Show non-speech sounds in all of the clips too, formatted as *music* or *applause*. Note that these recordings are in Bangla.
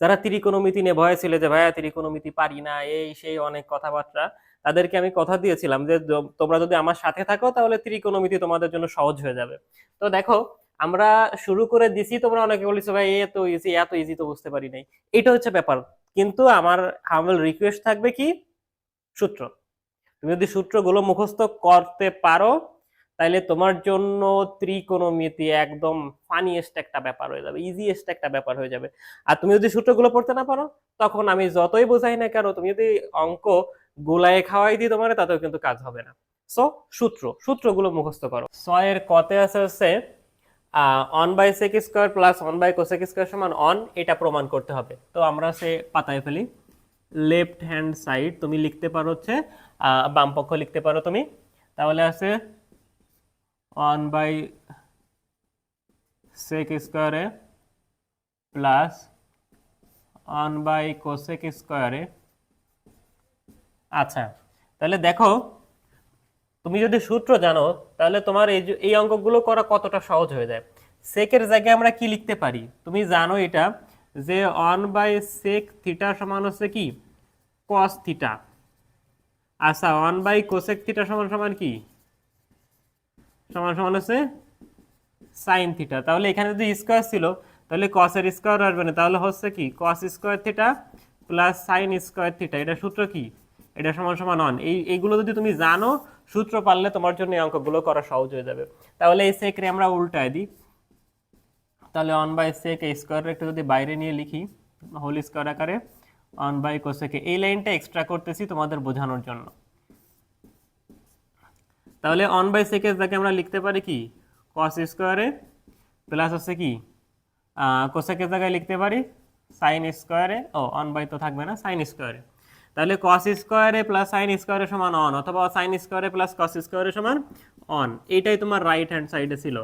যারা ত্রিকোণমিতি নিয়ে ভয় ছিল যে, ভাইয়া, ত্রিকোণমিতি পারি না, এই, সেই অনেক কথাবার্তা। তাদেরকে আমি কথা দিয়েছিলাম যে তোমরা যদি আমার সাথে থাকো, তাহলে ত্রিকোণমিতি তোমাদের জন্য সহজ হয়ে যাবে। তো দেখো, আমরা শুরু করে দিছি, তোমরা অনেকে বলেছ, ভাই এত ইজি এত ইজি তো বুঝতে পারি নাই। এটা হচ্ছে ব্যাপার। কিন্তু আমার হামল রিকোয়েস্ট থাকবে কি? সূত্র। তুমি যদি সূত্রগুলো মুখস্থ করতে পারো তাহলে তোমার জন্য ত্রিকোণমিতি একদম ফানিয়েস্ট একটা ব্যাপার হয়ে যাবে ইজিয়েস্ট একটা ব্যাপার হয়ে যাবে। আর তুমি যদি সূত্রগুলো পড়তে না পারো তখন আমি যতই বোঝাই না কেন তুমি যদি অঙ্ক গোলায় খাওয়াই দিই তোমার তাতেও কিন্তু কাজ হবে না। সো সূত্র সূত্রগুলো মুখস্থ করো। ছয়ের কতে আছে হচ্ছে one by sec square plus one by cosec square সমান অন এটা প্রমাণ করতে হবে। তো আমরা সে পাতায় ফেলি। লেফট হ্যান্ড সাইড তুমি লিখতে পারো হচ্ছে আহ, বাম পক্ষ লিখতে পারো তুমি। তাহলে আছে ওয়ান বাই সেক স্কোয়ারে প্লাস ওয়ান বাই কোসেক স্কোয়ারে আচ্ছা তাহলে দেখো, তুমি যদি সূত্র জানো, তাহলে তোমার এই এই অঙ্কগুলো করা কতটা সহজ হয়ে যায়। সেকের জায়গায় আমরা কি লিখতে পারি? তুমি জানো এটা, যে ওয়ান বাই সেক থিটা সমান হচ্ছে কি? কস থিটা আচ্ছা ওয়ান বাই কোসেক থিটা সমান সমান কি? সমান সমান হচ্ছে সাইন থিটা তাহলে এখানে যদি স্কোয়ার ছিল, তাহলে কসের স্কোয়ার আসবে না। তাহলে হচ্ছে কি? Cos square theta plus sine square theta এটা সূত্র কি? এটা সমান সমান অন এই, এইগুলো যদি তুমি জানো, সূত্র পারলে তোমার জন্য এই অঙ্কগুলো করা সহজ হয়ে যাবে। তাহলে এই সেকরে আমরা উল্টায় দিই। তাহলে অন বাই সেক এই স্কোয়ার একটু যদি বাইরে নিয়ে লিখি হোল স্কোয়ার আকারে অন বাই কোসেকে এই লাইনটা এক্সট্রা করতেছি তোমাদের বোঝানোর জন্য। তাহলে অন বাই সেকের যাকে আমরা লিখতে পারি কি? কস স্কোয়ারে প্লাস হচ্ছে কি? কোসেকের জায়গায় লিখতে পারি সাইন স্কোয়ারে ও অন বাই তো থাকবে না সাইন স্কোয়ারে তাহলে কস স্কোয়ারে প্লাস সাইন স্কোয়ারে সমান অন অথবা সাইন স্কোয়ারে প্লাস কস স্কোয়ারে সমান অন এইটাই তোমার রাইট হ্যান্ড সাইডে ছিল।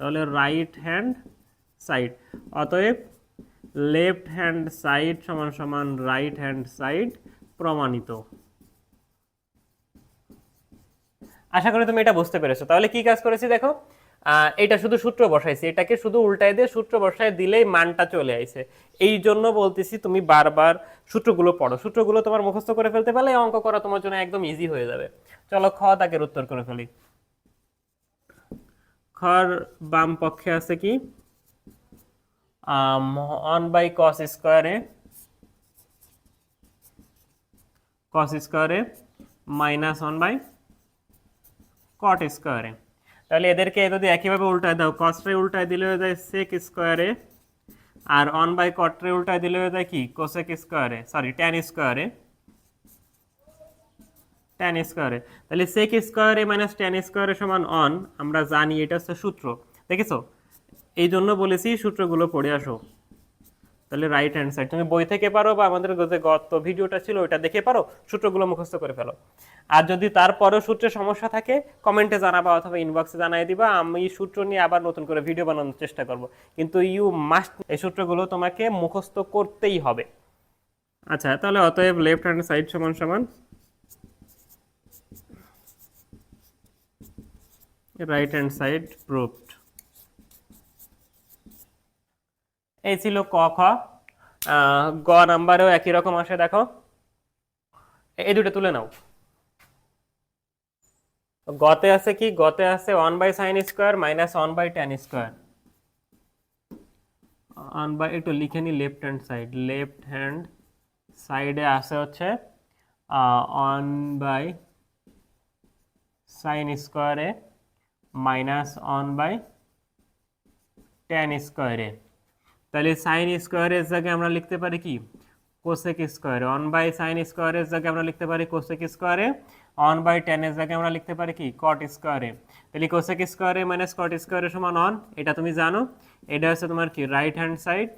তাহলে রাইট হ্যান্ড সাইড অতএব লেফট হ্যান্ড সাইড সমান সমান রাইট হ্যান্ড সাইড প্রমাণিত। আশা করি তুমি এটা বুঝতে পেরেছ। তাহলে কি কাজ করেছি দেখো? এটা শুধু সূত্র বসাইছি। এটাকে শুধু উল্টায় দিয়ে সূত্র বসায় দিলেই মানটা চলে আইছে। এই জন্য বলতেছি তুমি বারবার সূত্রগুলো পড়ো। সূত্রগুলো তোমার মুখস্থ করে ফেলতে পারলে অঙ্ক করা তোমার জন্য একদম ইজি হয়ে যাবে। চলো খ তাকের উত্তর করে ফেলি। খর বাম পক্ষে আছে কি? অন বাই কস স্কোয়ারে কস স্কোয়ারে মাইনাস ওয়ান বাই কট স্কোয়ারে তাহলে এদেরকে যদি একইভাবে উল্টায় দাও কসট্রে উল্টায় দিলে হয়ে যায় সেক স্কোয়ারে আর অন বাই কট্রে উল্টায় দিলে হয়ে যায় কি? কোসেক স্কোয়ারে সরি ট্যান স্কোয়ারে ট্যান স্কোয়ারে তাহলে সেক স্কোয়ারে মাইনাস ট্যান স্কোয়ারে সমান অন আমরা জানি এটা হচ্ছে সূত্র। দেখেছ? এই জন্য বলেছি সূত্রগুলো পড়ে আসো। তাহলে রাইট হ্যান্ড সাইড তুমি বই থেকে পারো বা আমাদের যে গত ভিডিওটা ছিল ওটা দেখে পারো, সূত্রগুলো মুখস্থ করে ফেলো। আর যদি তারপরেও সূত্রে সমস্যা থাকে, কমেন্টে জানাবা অথবা ইনবক্সে জানাই দিবা, আমি সূত্র নিয়ে আবার নতুন করে ভিডিও বানানোর চেষ্টা করব। কিন্তু ইউ মাস্ট এই সূত্রগুলো তোমাকে মুখস্থ করতেই হবে। আচ্ছা তাহলে অতএব লেফট হ্যান্ড সাইড সমান সমান। রাইট হ্যান্ড সাইড প্রুভড এই ছিল ক, খ। গ নাম্বারেও একই রকম আসে, দেখো। এই দুটো তুলে নাও। গতে আছে কি? গতে আছে one by sine square minus one by ten square one by একটু লিখে নি left hand side left hand সাইডে আছে হচ্ছে ওয়ান বাই সাইন স্কোয়ারে মাইনাস ওয়ান বাই টেন স্কোয়ারে তাহলে সাইন স্কোয়ারের জায়গায় আমরা লিখতে পারি কি? কোসেক স্কোয়ারে ওয়ান বাই সাইন স্কোয়ারের জায়গায় আমরা লিখতে পারি কোসেক স্কোয়ারে ওয়ান বাই টেনের জায়গায় আমরা লিখতে পারি কি? কট স্কোয়ারে তাহলে কোসেক স্কোয়ারে মাইনাস কট স্কোয়ারের সমান অন এটা তুমি জানো। এটা হচ্ছে তোমার কি? রাইট হ্যান্ড সাইড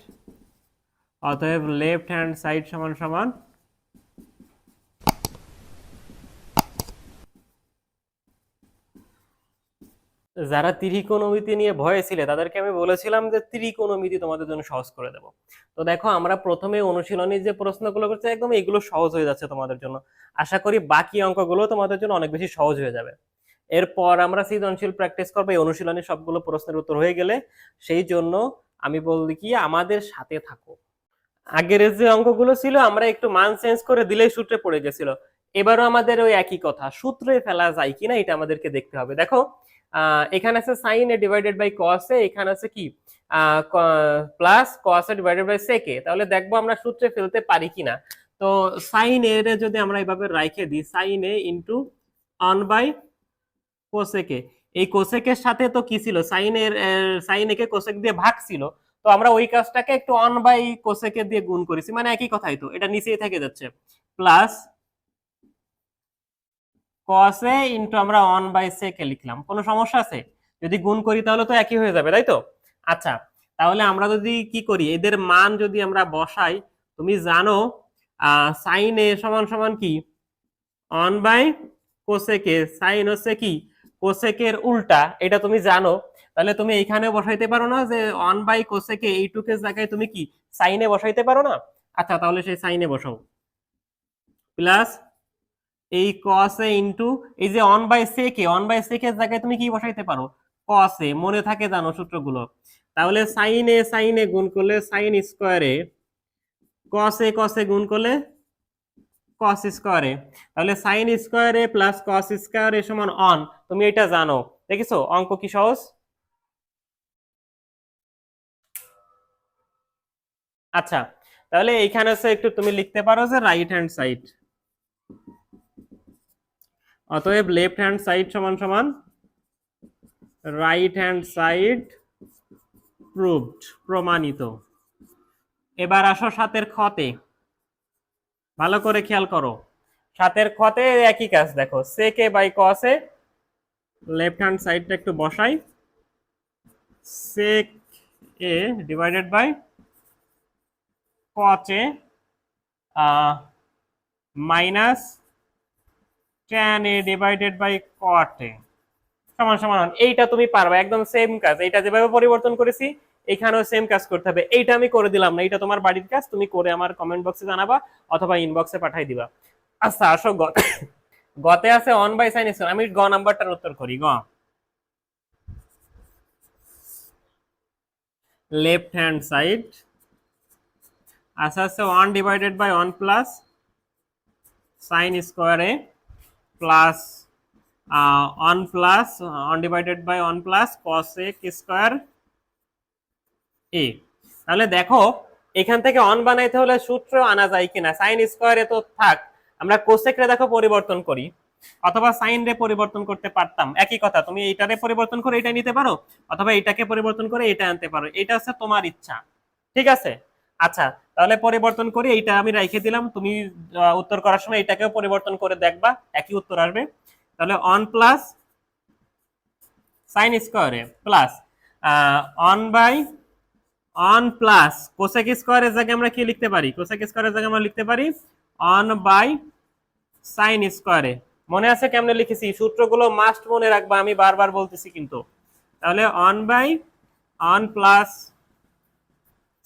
অতএব লেফট হ্যান্ড সাইড সমান সমান যারা ত্রিকোণমিতি নিয়ে ভয়ে ছিলে, তাদেরকে আমি বলেছিলাম যে ত্রিকোণমিতি তোমাদের জন্য সহজ করে দেব। তো দেখো, আমরা প্রথমে অনুশীলনী যে প্রশ্নগুলো করছি, একদম এগুলো সহজ হয়ে যাচ্ছে তোমাদের জন্য। আশা করি বাকি অঙ্কগুলো তোমাদের জন্য অনেক বেশি সহজ হয়ে যাবে। এরপর আমরা সৃজনশীল প্র্যাকটিস করব। এই অনুশীলনী সবগুলো প্রশ্নের উত্তর হয়ে গেলে সেই জন্য আমি বলি কি, আমাদের সাথে থাকো। আগের যে অঙ্কগুলো ছিল, আমরা একটু মান চেঞ্জ করে দিলেই সূত্রে পড়ে গেছিল। এবারও আমাদের ওই একই কথা, সূত্রে ফেলা যায় কিনা এটা আমাদেরকে দেখতে হবে। দেখো এখানে আছে sine A divided by cos A, এখানে আছে কি? Plus cos A divided by সেকে তাহলে দেখব আমরা সূত্রে ফেলতে পারি কিনা। তো সাইন এর যদি আমরা এভাবে রাইখে দিই sine A into one by cosec এই কোসেকের সাথে তো কি ছিল? সাইন সাইনের সাইন একে কোসেক দিয়ে ভাগ ছিল। তো আমরা ওই কাজটাকে একটু অন বাই কোসেকে দিয়ে গুণ করেছি। মানে একই কথাই তো, এটা নিচেই থেকে যাচ্ছে। প্লাস কসে ইন্টু আমরা অন বাই সেকে লিখলাম। কোনো সমস্যা আছে? যদি গুণ করি তাহলে তো একই হয়ে যাবে, তাই তো? আচ্ছা তাহলে আমরা যদি কি করি? এদের মান যদি আমরা বসাই, তুমি জানো সাইন এ সমান সমান কি? অন বাই কোসেকে সাইন হচ্ছে কি? কোসেকের উল্টা, এটা তুমি জানো। তাহলে তুমি এইখানে বসাইতে পারো না যে অন বাই কোসেকে এইটুকের জায়গায় তুমি কি? সাইনে বসাইতে পারো না? আচ্ছা তাহলে সেই সাইনে বসাও। প্লাস এই কসে ইনটু এই যে অন বাই সেকে অন বাই সেকের জায়গায় তুমি কি বসাইতে পারো? কসে মনে থাকে জানো সূত্রগুলো। তাহলে সাইনে সাইনে গুণ করলে সাইন স্কোয়ারে কসে কসে গুণ করলে কস স্কোয়ারে তাহলে সাইন স্কোয়ারে প্লাস কস স্কোয়ারে সমান অন তুমি এটা জানো। দেখেছ? অঙ্ক কি সহজ? আচ্ছা তাহলে এইখানে একটু তুমি লিখতে পারো যে রাইট হ্যান্ড সাইড অতএব লেফট হ্যান্ড সাইড সমান সমান রাইট হ্যান্ড সাইড প্রুভড প্রমাণিত। এবার আসো সাতের খতে ভালো করে খেয়াল করো। সাতের খতে একই কাজ, দেখো সেকে বাই কসে লেফট হ্যান্ড সাইডটা একটু বসাই। Sec A divided by কচে minus tan A divided by কটে সমান সমান এইটা তুমি পারবে, একদম সেম কাজ। এইটা যেভাবে পরিবর্তন করেছি এখানেও সেম কাজ করতে হবে। এইটা আমি করে দিলাম না। এটা তোমার বাড়ির কাজ, তুমি করে আমার কমেন্ট বক্সে জানাবা অথবা ইনবক্সে পাঠাই দিবা। আচ্ছা আসো গতে আছে অন বাই সাইন আমি গ নাম্বারটার উত্তর করি, গ। লেফট হ্যান্ড সাইড আচ্ছা আছে one divided by one plus sine স্কোয়ারে plus one plus one divided by one plus cos square A তাহলে দেখো, এখান থেকে অন বানাইতে হলে সূত্র আনা যায় কিনা? সাইন স্কোয়ারে তো থাক। আমরা কোসেক রে দেখো পরিবর্তন করি। অথবা সাইন রে পরিবর্তন করতে পারতাম। একই কথা, তুমি এইটারে পরিবর্তন করে এটা নিতে পারো, অথবা এটাকে পরিবর্তন করে এটা আনতে পারো। এটা হচ্ছে তোমার ইচ্ছা। ঠিক আছে? আচ্ছা তাহলে পরিবর্তন করি, এইটা আমি রেখে দিলাম। তুমি উত্তর করার সময় এটাকেও পরিবর্তন করে দেখবা, একই উত্তর আসবে। তাহলে অন প্লাস সাইন স্কোয়ারে plus one by one plus cosec স্কোয়ারের জায়গায় আমরা কি লিখতে পারি? কোসেক স্কোয়ারের জায়গায় আমরা লিখতে পারি অন বাই সাইন স্কোয়ারে মনে আছে কেমনে লিখেছি? সূত্রগুলো মাস্ট মনে রাখবা, আমি বারবার বলতেছি কিন্তু। তাহলে one by one plus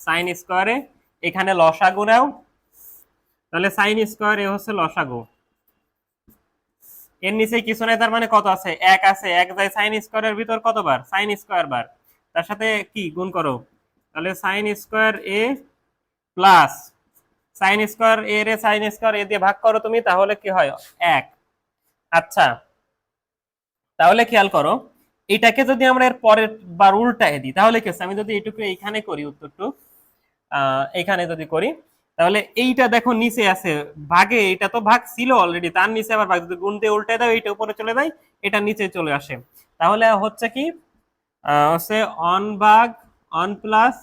sine স্কোয়ারে এখানে লসাগু নাও। তাহলে সাইন স্কোয়ারে হচ্ছে লসাগু। এর নিচে কিছু নাই, তার মানে কত আছে? এক আছে। এক যায় সাইন স্কোয়ারের ভিতর কতবার? সাইন স্কোয়ার বার। তার সাথে কি? গুণ করো। তাহলে sine square A plus sine square A রে সাইন স্কোয়ার এ দিয়ে ভাগ করো তুমি, তাহলে কি হয়? এক। আচ্ছা। তাহলে খেয়াল করো, এটাকে যদি আমরা এর পরের বার উল্টায় দিই, তাহলে কি? আমি যদি এটুকু এইখানে করি উত্তরটু আহ এখানে যদি করি, তাহলে এইটা দেখো নিচে আছে। ভাগে এটা তো ভাগ ছিল অলরেডি তার নিচে আবার ভাগ। যদি দিয়ে উল্টে দাও, এইটা উপরে চলে যায়, এটা নিচে চলে আসে। তাহলে হচ্ছে কি? হচ্ছে অন ভাগ অন প্লাস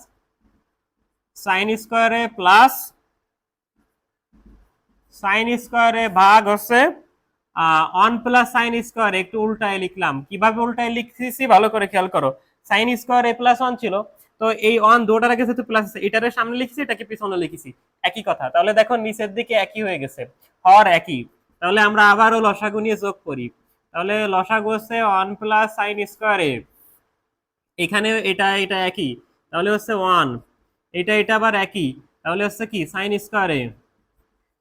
সাইন স্কোয়ারে প্লাস সাইন স্কোয়ারে ভাগ হচ্ছে অন প্লাস সাইন স্কোয়ার একটু উল্টায় লিখলাম। কীভাবে উল্টায় লিখতেছি ভালো করে খেয়াল করো। Sine square A plus one ছিল। তো এই অন দুটার আগে যেহেতু প্লাস আছে, এটারে সামনে লিখছি, এটাকে পিছনে লিখেছি। একই কথা। তাহলে দেখো নিচের দিকে একই হয়ে গেছে। হর একই। তাহলে আমরা আবারও লসাগু নিয়ে যোগ করি। তাহলে লসাগু হচ্ছে ওয়ান প্লাস সাইন স্কোয়ারে এখানে এটা এটা একই। তাহলে হচ্ছে ওয়ান এটা এটা আবার একই। তাহলে হচ্ছে কি? সাইন স্কোয়ারে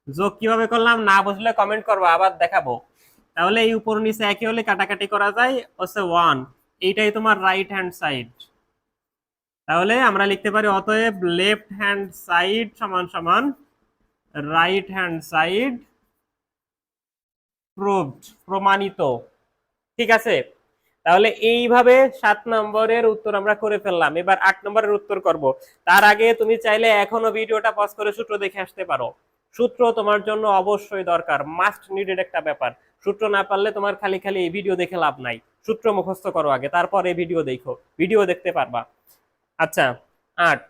যোগ কীভাবে করলাম? না বুঝলে কমেন্ট করব, আবার দেখাবো। তাহলে এই উপর নিচে একই হলে কাটাকাটি করা যায়, হচ্ছে ওয়ান এইটাই তোমার রাইট হ্যান্ড সাইড তাহলে আমরা লিখতে পারি অতএব লেফট হ্যান্ড সাইড সমান সমান রাইট হ্যান্ড সাইড প্রুভড প্রমাণিত। ঠিক আছে? তাহলে এইভাবে সাত নম্বরের উত্তর আমরা করে ফেললাম। এবার আট নম্বরের উত্তর করব। তার আগে তুমি চাইলে এখনও ভিডিওটা পজ করে সূত্র দেখে আসতে পারো। সূত্র তোমার জন্য অবশ্যই দরকার। মাস্ট নিডেড একটা ব্যাপার। সূত্র না পারলে তোমার খালি খালি এই ভিডিও দেখে লাভ নাই। সূত্র মুখস্থ করো আগে, তারপর এই ভিডিও দেখো। ভিডিও দেখতে পারবা। আচ্ছা আট।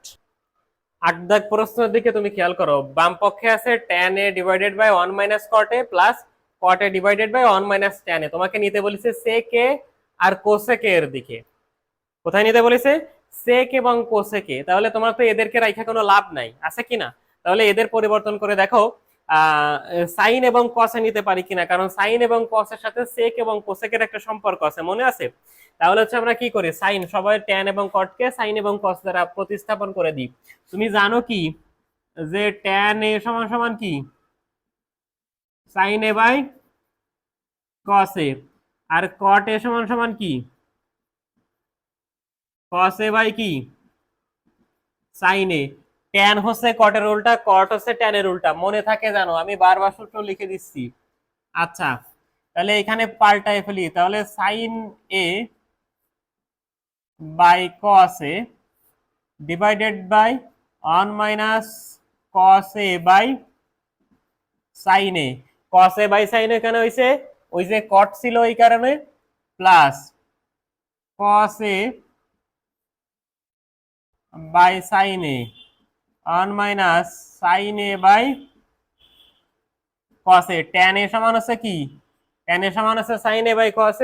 আট দাগ প্রশ্নের দিকে তুমি খেয়াল করো। বাম পক্ষে আছে tan A divided by one minus cot plus cot divided by one minus tan A তোমাকে নিতে বলেছে সে কে আর এ এর দিকে। কোথায় নিতে বলেছে? sec এবং cosec এ তাহলে তোমার তো এদেরকে রাইখা কোনো লাভ নাই। আছে কিনা তাহলে এদের পরিবর্তন করে দেখো। সাইন এবং কসে নিতে পারি কিনা? কারণ সাইন এবং কসের সাথে সেক এবং কোসেকের একটা সম্পর্ক আছে, মনে আছে? তাহলে হচ্ছে আমরা কি করি? সাইন, সবাই ট্যান এবং কটকে সাইন এবং কস দ্বারা প্রতিস্থাপন করে দিই। তুমি জানো কি? যে ট্যান এ সমান সমান কি? সাইন এ বাই কস এ। আর কট এ সমান সমান কি? কস এ বাই কি? Sine A. ট্যান হচ্ছে কটের উল্টা কট হচ্ছে ট্যানের উল্টা। মনে থাকে জানো, আমি বারবার সূত্র লিখে দিচ্ছি। আচ্ছা তাহলে এখানে পাল্টায় ফেলি তাহলে sine A by cos A divided by one minus cos A by sine A cos A by sine A কেন হয়েছে ওই যে কট ছিল এই কারণে plus cos A by sine A one minus sine A by cos tan A সমান হচ্ছে কি? ট্যান এ সমান হচ্ছে সাইন এ বাই কস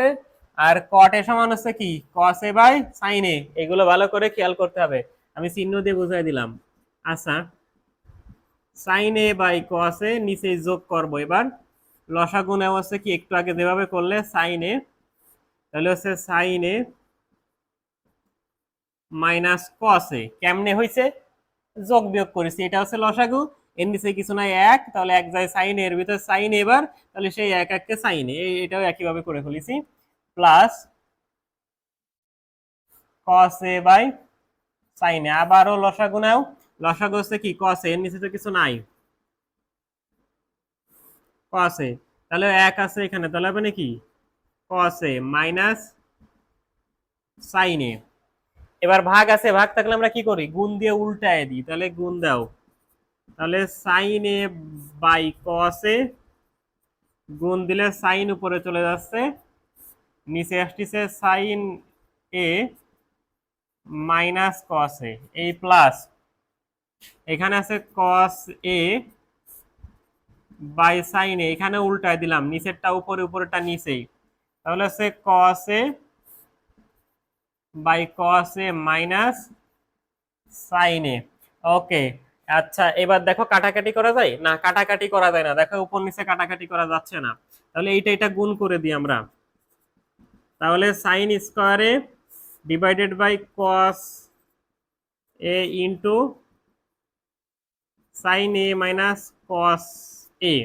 আর কট এ সমান হচ্ছে কি? কস বাই সাইন এ এগুলো ভালো করে খেয়াল করতে হবে। আমি চিহ্ন দিয়ে বুঝাই দিলাম। আচ্ছা। সাইন এ বাই কস নিচে যোগ করব এবার। লসাগু নেওয়া হচ্ছে কি? একটু আগে যেভাবে করলে সাইন এ তাহলে হচ্ছে সাইন এ মাইনাস কস কেমনে হয়েছে যোগ বিয়োগ করেছি। এটা হচ্ছে লসাগু। এর নিচে কিছু নাই, এক। তাহলে এক যায় সাইন এর ভিতরে সাইন এবার, তাহলে সেই এক এককে সাইন এটাও একইভাবে করে ফেলেছি। Plus cos A by sine আবারও লসাগু নাও। লসাগু হচ্ছে কি? কস এর নিচে তো কিছু নাই। কস এ। তাহলে এক আছে এখানে। তাহলে হবে নাকি? Cos A minus sine A. এবার ভাগ আছে, ভাগ থাকলে আমরা কি করি? গুণ দিয়ে উল্টায় দিই। তাহলে গুণ দাও। তাহলে সাইন এ বাই কস এ গুণ দিলে সাইন উপরে চলে যাচ্ছে। নিচে আসতেছে sign A minus cos A. এই প্লাস এখানে আছে কস এ বাই সাইন এ। এখানে উল্টায় দিলাম। নিচেরটা উপরে উপরেটা নিচেই। তাহলে হচ্ছে cos A by cos A minus sine A. Okay আচ্ছা এবার দেখো কাটাকাটি করা যায়? না, কাটাকাটি করা যায় না। দেখো উপর নিচে কাটাকাটি করা যাচ্ছে না। তাহলে এইটা এটা গুণ করে দিই আমরা। তাহলে সাইন স্কোয়ারে divided by cos A into sine A minus cos A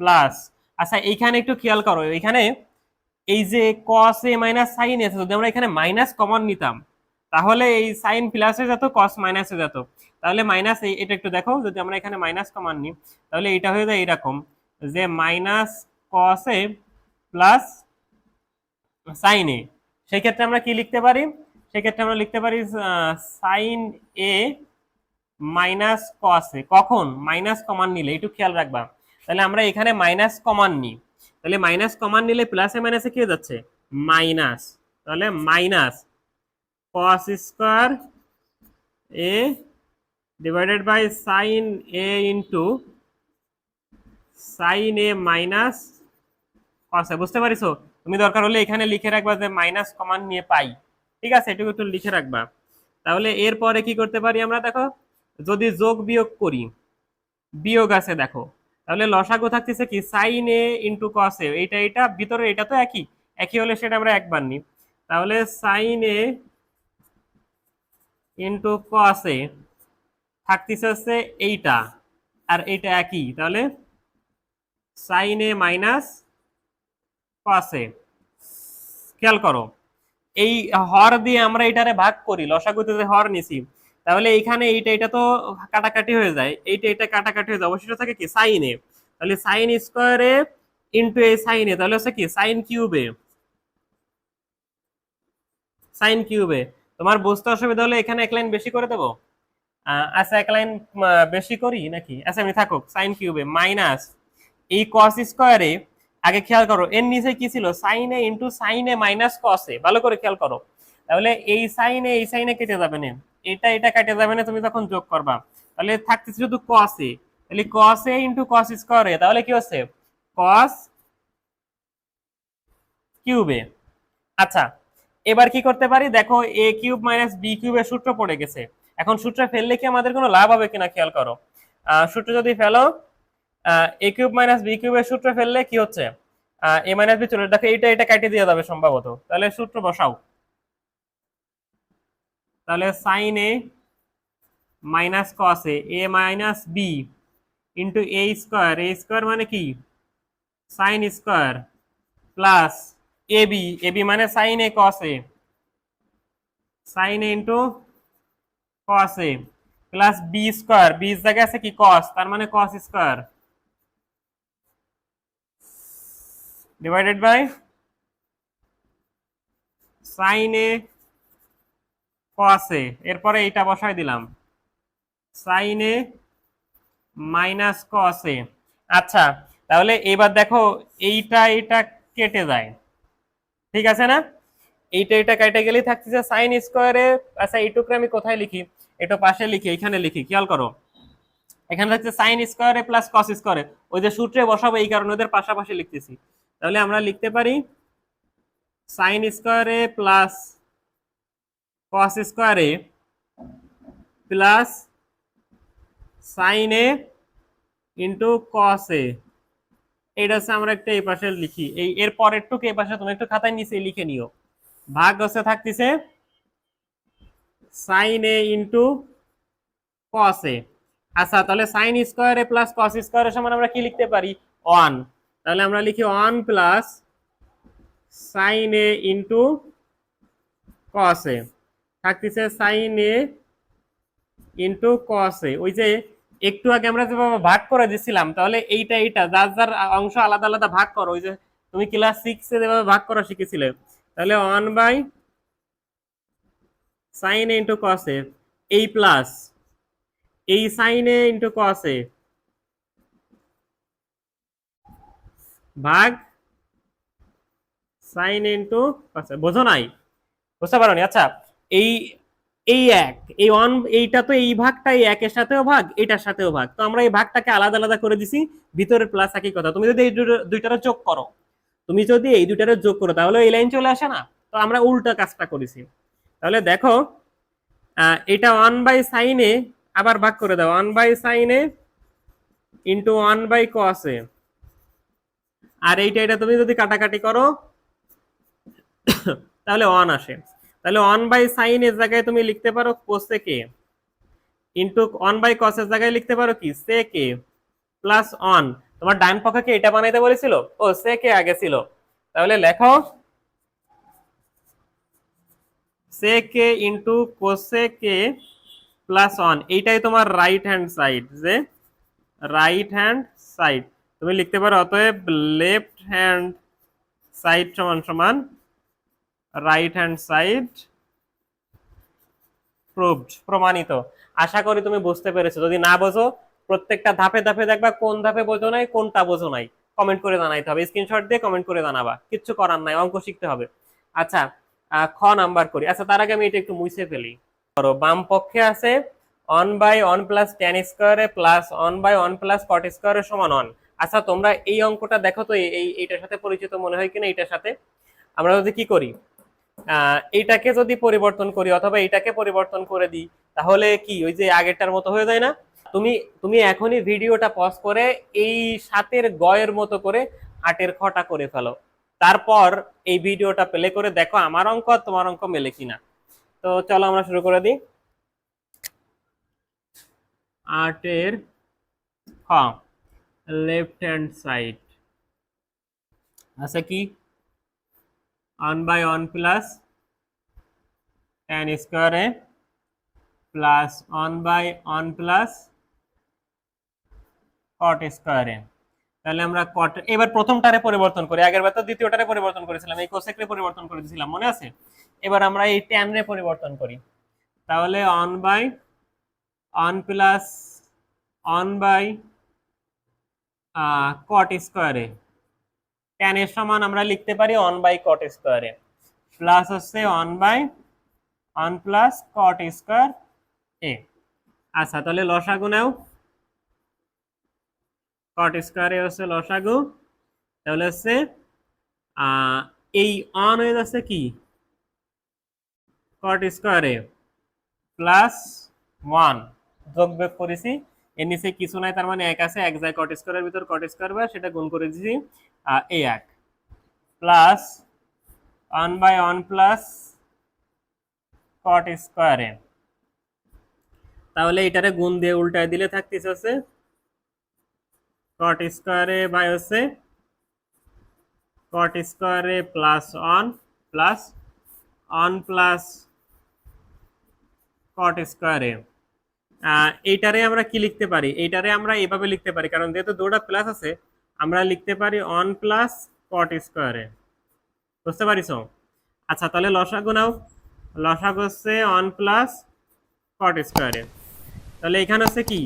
plus আচ্ছা এইখানে একটু খেয়াল করো। এখানে এই যে কস এ মাইনাস সাইন আছে, যদি আমরা এখানে মাইনাস কমন নিতাম, তাহলে এই সাইন প্লাস যেত কস মাইনাস যেত। তাহলে মাইনাস এটা একটু দেখো, যদি আমরা এখানে মাইনাস কমন নিই, তাহলে এটা হয়ে যায় এরকম যে minus cos A plus sine A. সেই ক্ষেত্রে আমরা কি লিখতে পারি? সেক্ষেত্রে আমরা লিখতে পারি সাইন এ মাইনাস কস এ। কখন? মাইনাস কমান নিলে, একটু খেয়াল রাখবা। তাহলে আমরা এখানে মাইনাস কমান নিই। তাহলে মাইনাস কমান নিলে প্লাসে মাইনাসে কি হয়ে যাচ্ছে? মাইনাস তাহলে minus cos square A divided by sine A into sine A minus cos বুঝতে পারিছো? তুমি দরকার হলে এখানে লিখে রাখবা যে মাইনাস কমান নিয়ে পাই। ঠিক আছে? এটুকু একটু লিখে রাখবা। তাহলে এরপরে কি করতে পারি আমরা? দেখো, যদি যোগ বিয়োগ করি, বিয়োগ আছে দেখো। তাহলে লসাগু থাকতেছে কি? সাইন এ ইন্টু কস এ এইটা এটা ভিতরে এটা তো একই। একই হলে সেটা আমরা একবার নিই। তাহলে sine A into cos A থাকতেছে হচ্ছে এইটা, আর এইটা একই। তাহলে সাইন এ মাইনাস কস এ খেয়াল করো, এই হর দিয়ে আমরা এটারে ভাগ করি, লসাগুতে যে হর নিছি তাহলে এইখানে এইটা এটা তো কাটাকাটি হয়ে যায়। এইটা এটা কাটাকাটি হয়ে যায়। অবশিষ্ট থাকে কি? সাইন তাহলে সাইন স্কোয়ারে ইন্টু এই সাইন তাহলে হচ্ছে কি? সাইন কিউবে সাইন কিউবে তোমার বুঝতে অসুবিধা হলে এখানে এক লাইন বেশি করে দেবো? আচ্ছা এক লাইন বেশি করি নাকি? আচ্ছা আমি থাকুক। সাইন কিউবে মাইনাস এই কস স্কোয়ারে আগে খেয়াল করো, এর নিচে কি ছিল? সাইনে ইন্টু সাইনে মাইনাস কসে ভালো করে খেয়াল করো। তাহলে এই সাইনে এই সাইনে কেটে যাবে না এটা এটা কেটে যাবে না, তুমি তখন যোগ করবা। তাহলে থাকতেছে শুধু কসে তাহলে কসে ইন্টু কস স্কোয়ারে তাহলে কি হচ্ছে? কস কিউবে আচ্ছা এবার কি করতে পারি? দেখো এ কিউব মাইনাস বি কিউবের সূত্র পড়ে গেছে। এখন সূত্র ফেললে কি আমাদের কোনো লাভ হবে কিনা খেয়াল করো। সূত্র যদি ফেলো এ কিউব মাইনাস বি কিউবের সূত্র ফেললে কি হচ্ছে? এ মাইনাস বি চলে দেখো এটা এটা কাটিয়ে দিয়ে যাবে সম্ভবত। তাহলে সূত্র বসাও। তাহলে sine A minus cos A A minus B into A square A square মানে কি? Sine square plus A B A B মানে sine A cos A sine A into cos A plus B square B জায়গায় আছে কি? কস তার মানে cos square divided by sine A cos. A এরপরে এইটা বসাই দিলাম। Sine minus cos A. আচ্ছা তাহলে এবার দেখো এইটা এটা কেটে যায়। ঠিক আছে না? এইটা এটা কেটে গেলেই থাকতেছে সাইন স্কোয়ারে আচ্ছা এইটুকু আমি কোথায় লিখি? এটা পাশে লিখি এখানে লিখি, খেয়াল করো। এখানে থাকছে সাইন স্কোয়ারে প্লাস কস স্কোয়ারে ওই যে সূত্রে বসাবো, এই কারণে ওদের পাশাপাশি লিখতেছি। তাহলে আমরা লিখতে পারি সাইন স্কোয়ারে প্লাস কস স্কোয়ারে plus sine A into cos A এটা হচ্ছে আমরা একটা এই পাশে লিখি। এই এর পরের টুকু এই পাশে তুমি একটু খাতায় নিচে লিখে নিও। ভাগ হচ্ছে থাকতেছে sine A into cos A আচ্ছা তাহলে সাইন স্কোয়ারে প্লাস কস স্কোয়ারের সমান আমরা কি লিখতে পারি? ওয়ান তাহলে আমরা লিখি one plus sine A into cos A থাকতেছে সাইন এ ইন্টু কস এ ওই যে একটু আগে আমরা যেভাবে ভাগ করে দিছিলাম, তাহলে এইটা এইটা, যার যার অংশ আলাদা আলাদা ভাগ করো। ওই যে তুমি ক্লাস সিক্সে যেভাবে ভাগ করা শিখেছিলে। তাহলে one by sine A into cos A এই প্লাস এই সাইন এ ইন্টু কস এ ভাগ সাইন ইন্টু কস এ বোঝো নাই? বুঝতে পারো আচ্ছা এই এই এক, এই ওয়ান, এইটা তো এই ভাগটা, এই একের সাথেও ভাগ, এটার সাথেও ভাগ। তো আমরা এই ভাগটাকে আলাদা আলাদা করে দিছি, ভিতরের প্লাস একই কথা। তুমি যদি এই দুইটারে যোগ করো, তুমি যদি এই দুইটারে যোগ করো, তাহলে এই লাইন চলে আসে না? তো আমরা উল্টা কাজটা করেছি। তাহলে দেখো এটা ওয়ান বাই সাইনে আবার ভাগ করে দাও। ওয়ান বাই সাইনে ইন্টু ওয়ান বাই কসে আর এইটা এটা তুমি যদি কাটাকাটি করো, *coughs* তাহলে ওয়ান আসে। তাহলে ওয়ান বাই সাইন এর জায়গায় তুমি লিখতে পারো কোসেকে ইন্টু ওয়ান বাই কসের জায়গায় লিখতে পারো কি? সে কে প্লাস অন তোমার ডান পক্ষকে এটা বানাইতে বলেছিল? ও সে কে আগে ছিল। তাহলে লেখো sec into cosec plus one এইটাই তোমার রাইট হ্যান্ড সাইড যে রাইট হ্যান্ড সাইড তুমি লিখতে পারো অতএব লেফট হ্যান্ড সাইড সমান সমান রাইট হ্যান্ড সাইড প্রুভড প্রমাণিত। আশা করি তুমি বুঝতে পেরেছ। যদি না বোঝো, প্রত্যেকটা ধাপে ধাপে দেখবা কোন ধাপে বোঝো নাই, কোনটা বোঝো নাই। কমেন্ট করে জানাইতে হবে। স্ক্রিনশট দিয়ে কমেন্ট করে জানাবা। কিচ্ছু করার নাই, অঙ্ক শিখতে হবে। আচ্ছা খ নাম্বার করি। আচ্ছা তার আগে আমি এটা একটু মুছে ফেলি। ধরো, বাম পক্ষে আছে one by one plus ten স্কোয়ারে plus one by one plus forty স্কোয়ারের সমান অন আচ্ছা তোমরা এই অঙ্কটা দেখো তো, এই, এইটার সাথে পরিচিত মনে হয় কিনা, এইটার সাথে। আমরা যদি কি করি? এইটাকে যদি পরিবর্তন করি অথবা এইটাকে পরিবর্তন করে দিই, তাহলে কি? ওই যে আগেরটার মতো হয়ে যায় না? তুমি তুমি এখনই ভিডিওটা পজ করে এই সাতের গয়ের মতো করে আটের খটা করে ফেলো। তারপর এই ভিডিওটা প্লে করে দেখো আমার অঙ্ক তোমার অঙ্ক মেলে কিনা। তো চলো আমরা শুরু করে দিই। আটের খ লেফট হ্যান্ড সাইড আচ্ছা কি? One by one plus tan স্কোয়ারে plus one by one plus cot স্কোয়ারে তাহলে আমরা কট এবার প্রথমটারে পরিবর্তন করি আগের বার তো দ্বিতীয়টারে পরিবর্তন করেছিলাম, এই কোসেকরে পরিবর্তন করে দিয়েছিলাম মনে আছে? এবার আমরা এই রে পরিবর্তন করি। তাহলে one by one plus one by cot স্কোয়ারে ট্যান এর সমান আমরা লিখতে পারি অন বাই কট স্কোয়ারে প্লাস হচ্ছে one by one plus cot square A. আচ্ছা তাহলে লসাগু নাও। কট স্কোয়ারে হচ্ছে লসাগু। তাহলে হচ্ছে এই অন হয়ে যাচ্ছে কি? কট স্কোয়ারে প্লাস ওয়ান যোগ বিয়োগ করেছি এর নিচে কিছু নাই, তার মানে এক আছে, এক যায় কট স্কোয়ারের ভিতর কট স্কোয়ার বা সেটা গুণ করে দিয়েছি এ এক। Plus one by one plus cot স্কোয়ারে তাহলে এটারে গুণ দিয়ে উল্টায় দিলে থাকতেছে হচ্ছে কট স্কোয়ারে বাই হচ্ছে কট স্কোয়ারে plus one plus one plus cot স্কোয়ারে এইটারে আমরা কি লিখতে পারি? এইটারে আমরা এভাবে লিখতে পারি, কারণ যেহেতু দুটা প্লাস আছে, আমরা লিখতে পারি অন প্লাস কট স্কোয়ারে বুঝতে পারিস আচ্ছা তাহলে লসাগু নাও। লসাগু হচ্ছে অন প্লাস কট স্কোয়ারে তাহলে এখানে হচ্ছে কি?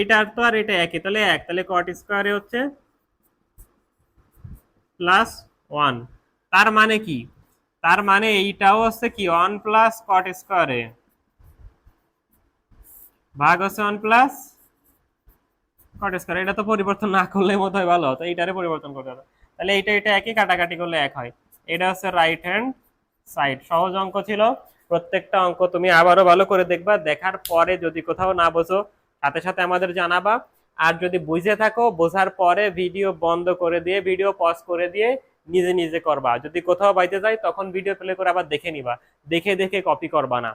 এটা আর তো আর এটা একই, তাহলে এক, তাহলে কট স্কোয়ারে হচ্ছে প্লাস ওয়ান তার মানে কি? তার মানে এইটাও হচ্ছে কি ওয়ান প্লাস কট স্কোয়ারে ভাগ হচ্ছে ওয়ান প্লাস কট স্কোয়ার এটা তো পরিবর্তন না করলে মতো হয় ভালো হতো, এইটারে পরিবর্তন করতে হবে। তাহলে এইটা এটা একই কাটাকাটি করলে এক হয়। এটা হচ্ছে রাইট হ্যান্ড সাইড সহজ অঙ্ক ছিল। প্রত্যেকটা অঙ্ক তুমি আবারও ভালো করে দেখবা, দেখার পরে যদি কোথাও না বোঝো, সাথে সাথে আমাদের জানাবা। আর যদি বুঝে থাকো, বোঝার পরে ভিডিও বন্ধ করে দিয়ে ভিডিও পজ করে দিয়ে নিজে নিজে করবা। যদি কোথাও বাইতে যাই, তখন ভিডিও প্লে করে আবার দেখে নিবা। দেখে দেখে কপি করবা না।